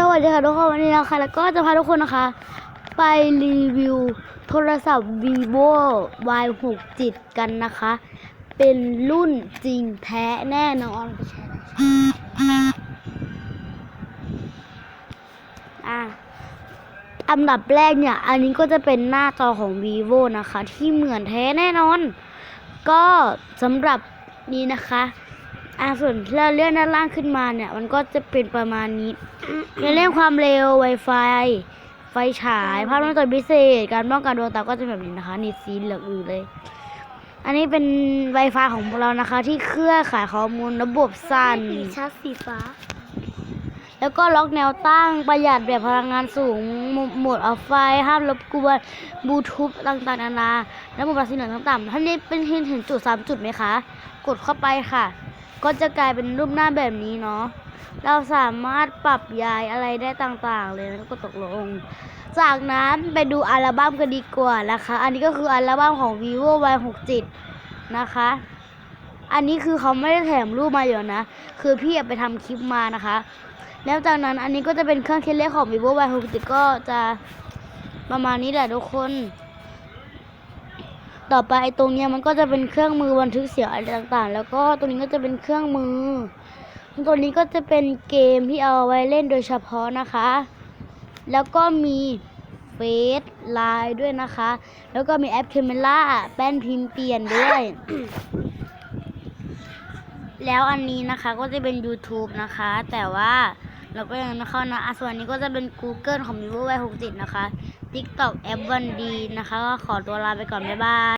สวัสดีค่ะทุกคนวันนี้นะคะแล้วก็จะพาทุกคนนะคะ ไปรีวิวโทรศัพท์ vivo y 6 7กันนะคะ เป็นรุ่นจริงแท้แน่นอนอะอันดับแรกเนี่ย อันนี้ก็จะเป็นหน้าจอของ vivo นะคะ ที่เหมือนแท้แน่นอน ก็สำหรับนี้นะคะ อ่าส่วนที่เราเลื่อนด้านล่างขึ้นมาเนี่ย มันก็จะเป็นประมาณนี้ ในเรื่องความเร็ว Wi-Fi ไฟฉาย ภาพวงจรพิเศษ การป้องกันดวงตาก็จะแบบนี้นะคะนี่สีเหลืองอือเลย อันนี้เป็น Wi-Fi ของพวกเรานะคะ ที่เครือข่ายข้อมูลระบบสั่นชาร์จสีฟ้า แล้วก็ล็อกแนวตั้งประหยัดแบบพลังงานสูงโหมโหมดออฟไฟห้ามรบกวนบลูทูธต่างๆนานาและโหมดปรับเสียงต่ำๆท่านนี้เป็นเห็นเห็นจุดสามจุดไหมคะ กดเข้าไปค่ะ ก็จะกลายเป็นรูปหน้าแบบนี้เนาะ เราสามารถปรับย้ายอะไรได้ต่างๆ เลยแล้วก็ตกลง จากนั้นไปดูอัลบั้มกันดีกว่านะคะ อันนี้ก็คืออัลบั้มของ vivo y 6 7นะคะ อันนี้คือเขาไม่ได้แถมรูปมาอยู่นะ คือพี่ไปทำคลิปมานะคะ แล้วจากนั้นอันนี้ก็จะเป็นเครื่องคิดเลขของ vivo y 6 7ก็จะประมาณนี้แหละทุกคน ต่อไปตรงเนี้ยมันก็จะเป็นเครื่องมือบันทึกเสียงอะไรต่างๆ แล้วก็ตรงนี้ก็จะเป็นเครื่องมือ ตัวนี้ก็จะเป็นเกมที่เอาไว้เล่นโดยเฉพาะนะคะ แล้วก็มีเฟซไลน์ด้วยนะคะ แล้วก็มีแอปเคม e ล่าแป้นพิมพ์เปลี่ยนด้วย แล้วอันนี้นะคะก็จะเป็น YouTube นะคะ แต่ว่า แล้วก็ยังนะครับนะอะส่วนนี้ก็จะเป็น Google ของ vivo y 6 7นะคะ TikTok แอปวันดีนะคะ ก็ขอตัวลาไปก่อน บ๊ายบาย